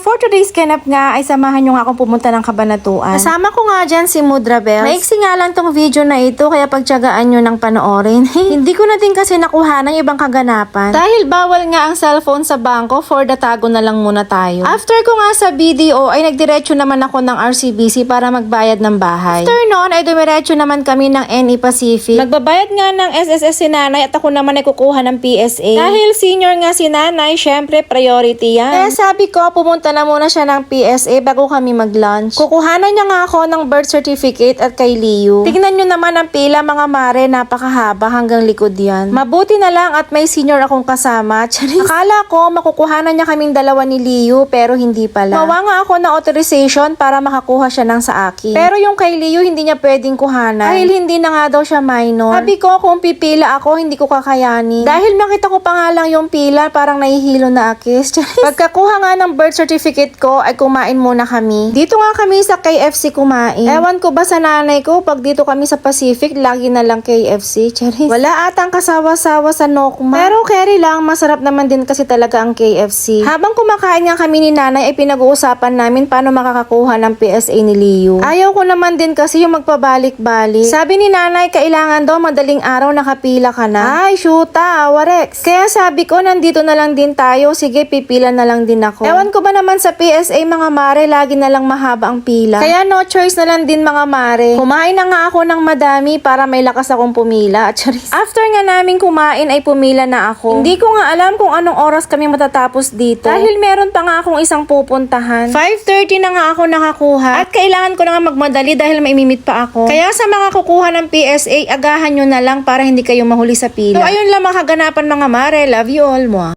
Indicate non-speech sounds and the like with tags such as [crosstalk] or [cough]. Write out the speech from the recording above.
for today's ganap nga ay samahan nyo nga akong pumunta ng kabanatuan. Kasama ko nga dyan si Mudra Bells. Maiksi nga lang tong video na ito kaya pagtyagaan nyo ng panoorin. [laughs] Hindi ko na din kasi nakuha ng ibang kaganapan. Dahil bawal nga ang cellphone sa bangko, for the tago na lang muna tayo. After ko nga sa BDO ay nagdiretso naman ako ng RCBC para magbayad ng bahay. After noon ay dumiretso naman kami ng NE Pacific. Nagbabayad nga ng SSS si nanay at ako naman ay kukuha ng PSA. Dahil senior nga si nanay, syempre priority yan. Kaya sabi ko, pumunta na muna siya ng PSA bago kami mag-lunch. Kukuhanan niya nga ako ng birth certificate at kay Liu. Tignan nyo naman ang pila mga mare, napakahaba hanggang likod yan. Mabuti na lang at may senior akong kasama. [laughs] Charis. Akala ko makukuhanan niya kaming dalawa ni Liu pero hindi pala. Mawa nga ako ng authorization para makakuha siya ng sa akin. Pero yung kay Liu hindi niya pwedeng kuhanan dahil hindi na nga daw siya minor. Sabi ko kung pipila ako hindi ko kakayanin. Dahil makita ko pa nga lang yung pila parang nahihilo na akis. [laughs] Pagkakuha nga ng birth certificate ko ay kumain muna kami. Dito nga kami sa KFC kumain. Ewan ko ba sa nanay ko pag dito kami sa Pacific lagi na lang KFC. Charis. Wala atang kasawa-sawa sa Nokma. Pero carry lang masarap naman din kasi talaga ang KFC. Habang kumakain nga kami ni nanay ay pinag-uusapan namin paano makakakuha ng PSA ni Liu. Ayaw ko naman din kasi yung magpabalik-balik. Sabi ni nanay kailangan daw madaling araw nakapila ka na. Ay, shoota, warex. Kaya sabi ko nandito na lang din tayo. Sige, pipila na lang din ako. Ewan ko ba naman sa PSA mga mare, lagi na lang mahaba ang pila. Kaya no choice na lang din mga mare. Kumain na nga ako ng madami para may lakas akong pumila. [laughs] Charis. After nga namin kumain ay pumila na ako. Hindi ko nga alam kung anong oras kami matatapos dito. Dahil meron pa nga akong isang pupuntahan. 5.30 na nga ako nakakuha. At kailangan ko na nga magmadali dahil may mimit pa ako. Kaya sa mga kukuha ng PSA, agahan nyo na lang para hindi kayo mahuli sa pila. So ayun lang mga kaganapan mga mare. Love you all mo.